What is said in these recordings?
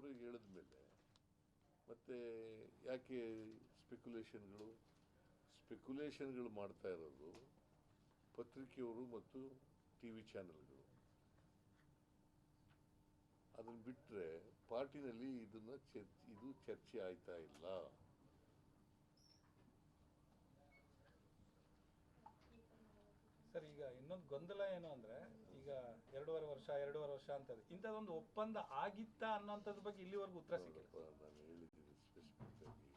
ಅವರೇ ಹೇಳಿದ ಮೇಲೆ ಮತ್ತೆ ಯಾಕೆ ಸ್ಪೆಕ್ಯುಲೇಷನ್ಗಳು ಸ್ಪೆಕ್ಯುಲೇಷನ್ಗಳು ಮಾಡ್ತಾ ಇರೋದು ಪತ್ರಿಕೆಯವರು ಮತ್ತು ಟಿ ವಿ ಚಾನೆಲ್ಗಳು ಅದನ್ನು ಬಿಟ್ಟರೆ ಪಾರ್ಟಿನಲ್ಲಿ ಇದನ್ನು ಚರ್ಚ್ ಇದು ಚರ್ಚೆ ಆಯ್ತಾ ಇಲ್ಲ? ಸರ್, ಈಗ ಇನ್ನೊಂದು ಗೊಂದಲ ಏನು ಅಂದ್ರೆ ಈಗ ಎರಡೂವರೆ ವರ್ಷ ಎರಡೂವರೆ ವರ್ಷ ಅಂತದೆ ಇಂಥದ್ದೊಂದು ಒಪ್ಪಂದ ಆಗಿತ್ತಾ ಅನ್ನೋಂಥದ್ರ ಬಗ್ಗೆ ಇಲ್ಲಿವರೆಗೂ ಉತ್ತರ ಸಿಕ್ಕಿಲ್ಲ. ನಾನು ಹೇಳಿದ್ದೀನಿ ಸ್ಪೆಸಿಫಿಕ್ ಆಗಿ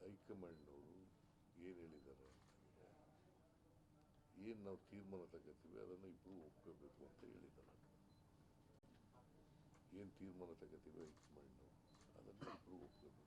ಹೈಕಮಾಂಡ್ನವರು ಏನು ಹೇಳಿದ್ದಾರೆ ಅಂತಂದರೆ ಏನು ನಾವು ತೀರ್ಮಾನ ತಗೋತೀವಿ ಅದನ್ನು ಇಬ್ಬರು ಒಪ್ಕೋಬೇಕು ಅಂತ ಹೇಳಿದ್ದಾರೆ ಏನು ತೀರ್ಮಾನ ತಗೋತೀವಿ ಹೈಕಮಾಂಡ್ನವರು ಅದನ್ನು ಇಬ್ಬರು ಒಪ್ಕೋಬೇಕು.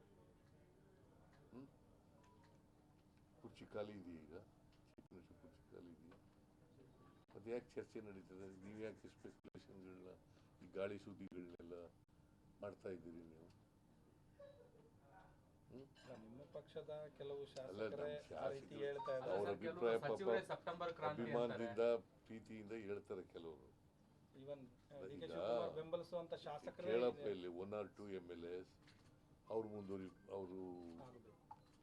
ಕುರ್ಚಿ ಖಾಲಿ ಇದೆಯಾ ಈಗ ಚೀಫ್ ಮಿನಿಸ್ಟರ್ ಕುರ್ಚಿ ಖಾಲಿ ಇದೆಯಾ ಅದು ಯಾಕೆ ಚರ್ಚೆ ನಡೀತದೆ? ನೀವು ಯಾಕೆ ಸ್ಪೆಕ್ಯುಲೇಷನ್ಗಳನ್ನ ಈ ಗಾಳಿ ಸುದ್ದಿಗಳನ್ನೆಲ್ಲ ಮಾಡ್ತಾ ಇದ್ದೀರಿ ನೀವು? ನಿಮ್ಮ ಪಕ್ಷದ ಕೆಲವು ಅಲ್ಲ, ನಮ್ಮ ಶಾಸಕರೇ ಆ ರೀತಿ ಶಾಸಕರು- ಹೇಳ್ತಾ ಅವ್ರ ಅಭಿಪ್ರಾಯ ಅಭಿಮಾನದಿಂದ ಪ್ರೀತಿಯಿಂದ ಹೇಳ್ತಾರೆ ಕೆಲವರು. ಕೇಳಪ್ಪ ಇಲ್ಲಿ one or two M L S ಅವ್ರು ಮುಂದುವರಿ ಅವರು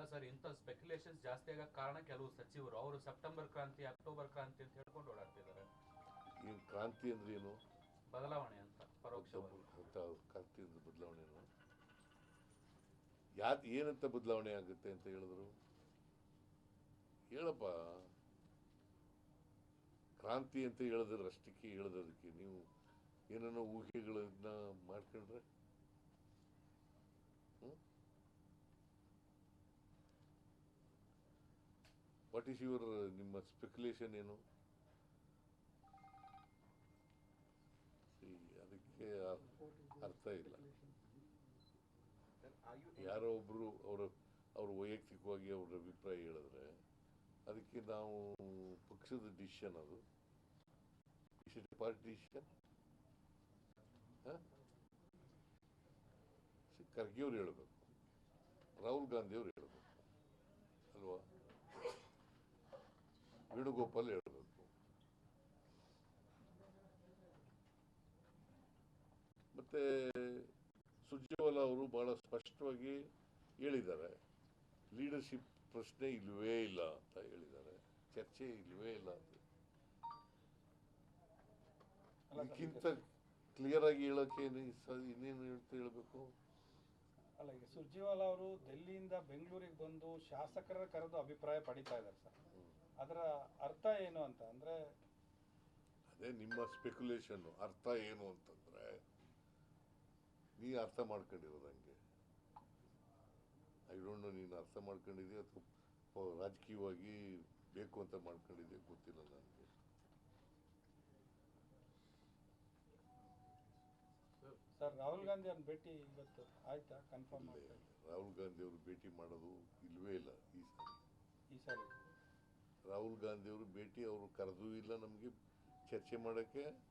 ಅಲ್ಲ ಸರ್ ಇಂಥ ಸ್ಪೆಕ್ಯುಲೇಷನ್ಸ್ ಜಾಸ್ತಿ ಆಗೋ ಕಾರಣ ಕೆಲವು ಸಚಿವರು. ಅವರು ಸೆಪ್ಟೆಂಬರ್ ಕ್ರಾಂತಿ ಅಕ್ಟೋಬರ್ ಕ್ರಾಂತಿ ಅಂತ ಹೇಳ್ಕೊಂಡು ಓಡಾಡ್ತಿದ್ದಾರೆ. ಈ ಕ್ರಾಂತಿ ಅಂದ್ರೆ ಏನು? ಬದಲಾವಣೆ ಅಂತ ಪರೋಕ್ಷವಾಗಿ. ಕ್ರಾಂತಿ ಅಂದ್ರೆ ಬದಲಾವಣೆ ಯಾತ್ ಏನಂತ ಬದಲಾವಣೆ ಆಗುತ್ತೆ ಅಂತ ಹೇಳಿದ್ರು? ಹೇಳಪ್ಪ. ಕ್ರಾಂತಿ ಅಂತ ಹೇಳಿದ್ರೆ ಅಷ್ಟಕ್ಕೆ ಅದಕ್ಕೆ ನೀವು ಏನೇನೋ ಊಹೆಗಳನ್ನ ಮಾಡ್ಕೊಂಡ್ರೆ? ವಾಟ್ ಈಸ್ ಯುವರ್ ನಿಮ್ಮ ಸ್ಪೆಕ್ಯುಲೇಷನ್ ಏನು? ಅದಕ್ಕೆ ಅರ್- ಅರ್ಥ ಇಲ್ಲ. ಯಾರೋ ಒಬ್ಬರು ಅವರ, ಅವರು ವೈಯಕ್ತಿಕವಾಗಿ ಅವ್ರ ಅಭಿಪ್ರಾಯ ಹೇಳಿದ್ರೆ, ಅದಕ್ಕೆ ನಾವು ಪಕ್ಷದ ಡಿಸಿಷನ್ ಅದು. ಪಾರ್ಟಿ ಡಿಸಿಷನ್ ಖರ್ಗೆ ಅವ್ರು ಹೇಳಬೇಕು. ರಾಹುಲ್ ಗಾಂಧಿ ಅವ್ರು ಹೇಳಬೇಕು. ಅಲ್ವಾ? ವೇಣುಗೋಪಾಲ್ ಹೇಳಬೇಕು ಮತ್ತೆ ಸುರ್ಜೇವಾಲಾ ಅವರು ಬಹಳ ಸ್ಪಷ್ಟವಾಗಿ ಹೇಳಿದ್ದಾರೆ ಲೀಡರ್ಶಿಪ್ ಪ್ರಶ್ನೆ ಇಲ್ವೇ ಇಲ್ಲ ಅಂತ ಹೇಳಿದ್ದಾರೆ ಚರ್ಚೆ ಇಲ್ವೇ ಇಲ್ಲ ಅಂತ. ಇದಕ್ಕಿಂತ ಕ್ಲಿಯರ್ ಆಗಿ ಹೇಳಕ್ಕೆ ಇನ್ನೇನು ಹೇಳ್ತಾ ಹೇಳಬೇಕು? ಅಲ್ಲ ಈಗ ಸುರ್ಜಿವಾಲ ಅವರು ಡೆಲ್ಲಿಯಿಂದ ಬೆಂಗಳೂರಿಗೆ ಬಂದು ಶಾಸಕರ ಕರೆದು ಅಭಿಪ್ರಾಯ ಪಡಿತಾ ಇದ್ದಾರೆ ಸರ್. ಅದರ ಅರ್ಥ ಏನು ಅಂತ ಅಂದ್ರೆ ಅದೇ ನಿಮ್ಮ ಸ್ಪೆಕ್ಯುಲೇಷನ್ ಅರ್ಥ ಏನು ಅಂತಂದ್ರೆ ನೀ ಅರ್ಥ ಮಾಡ್ಕೊಂಡಿರೋದು ಹಾಗೆ. ಐ ಡೋಂಟ್ ನೋ ನೀನು ಅರ್ಥ ಮಾಡ್ಕೊಂಡಿದ್ಯಾ ಅಥವಾ ರಾಜಕೀಯವಾಗಿ ಬೇಕು ಅಂತ ಮಾಡ್ಕೊಂಡಿದ್ಯಾ ಗೊತ್ತಿಲ್ಲ ನನಗೆ. ಸರ್ ರಾಹುಲ್ ಗಾಂಧಿ ಅವ್ರನ್ನ ಭೇಟಿ ಇವತ್ತು ಆಯ್ತಾ? ಕನ್ಫರ್ಮ್ ರಾಹುಲ್ ಗಾಂಧಿ ಅವರು ಭೇಟಿ ಮಾಡೋದು ಇಲ್ವೇ ಇಲ್ಲ ಈ ಸಾರಿ. ಈ ಸಾರಿ. ರಾಹುಲ್ ಗಾಂಧಿ ಅವರು ಭೇಟಿ ಅವರು ಕರೆದೂ ಇಲ್ಲ ನಮಗೆ. ಚರ್ಚೆ ಮಾಡೋಕ್ಕೆ